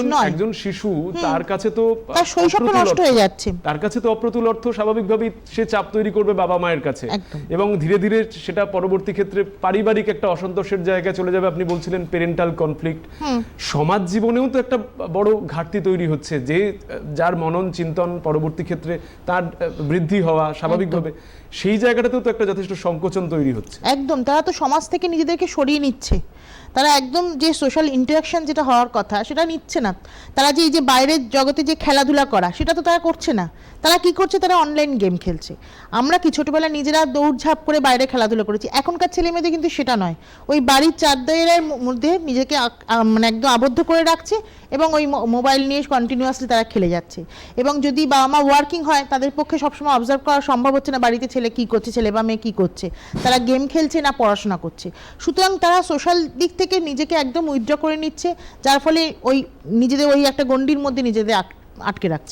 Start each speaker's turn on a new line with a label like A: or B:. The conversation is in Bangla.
A: একজন শিশু তার কাছে তো
B: তার শৈশবটা নষ্ট হয়ে যাচ্ছে।
A: তার কাছে তো অপ্রতুল অর্থ স্বাভাবিকভাবেই সে চাপ তৈরি করবে বাবা মায়ের কাছে। এবং ধীরে ধীরে সেটা পরবর্তী ক্ষেত্রে পারিবারিক একটা অসন্তোষের জায়গায় চলে যাবে। আপনি বলছিলেন পেরেন্টাল কনফ্লিক্ট সমাজ জীবনেও তো একটা বড় ঘাটতি তৈরি হচ্ছে যে যার মনন চিন্তন পরবর্তী ক্ষেত্রে তার বৃদ্ধি হওয়া স্বাভাবিকভাবে সেই জায়গাটাতেও তো একটা যথেষ্ট সংকোচন তৈরি হচ্ছে।
B: একদম। তারা তো সমাজ থেকে নিজেদেরকে সরিয়ে নিচ্ছে। তারা একদম যে সোশ্যাল ইন্টারাকশন যেটা হওয়ার কথা সেটা নিচ্ছে না তারা যে এই যে বাইরের জগতে যে খেলাধুলা করা, সেটা তো তারা করছে না। তারা কি করছে? তারা অনলাইন গেম খেলছে। আমরা কি ছোটবেলায় নিজেরা দৌড়ঝাঁপ করে বাইরে খেলাধুলা করেছি? এখনকার ছেলে মেয়েদের কিন্তু সেটা নয়। ওই বাড়ির চার দেয়ালের মধ্যে নিজেকে মানে একদম আবদ্ধ করে রাখছে এবং ওই মোবাইল নিয়ে কন্টিনিউয়াসলি তারা খেলে যাচ্ছে। এবং যদি বাবা মা ওয়ার্কিং হয়, তাদের পক্ষে সবসময় অবজার্ভ করা সম্ভব হচ্ছে না বাড়িতে ছেলে কি করছে, ছেলে বা মেয়ে কী করছে। তারা গেম খেলছে না পড়াশোনা করছে। সুতরাং তারা সোশ্যাল দিক থেকে নিজেকে একদম উইথড্র করে নিচ্ছে। যার ফলে ওই নিজেদের ওই একটা গন্ডির মধ্যে নিজেদের আট- আটকে রাখছে।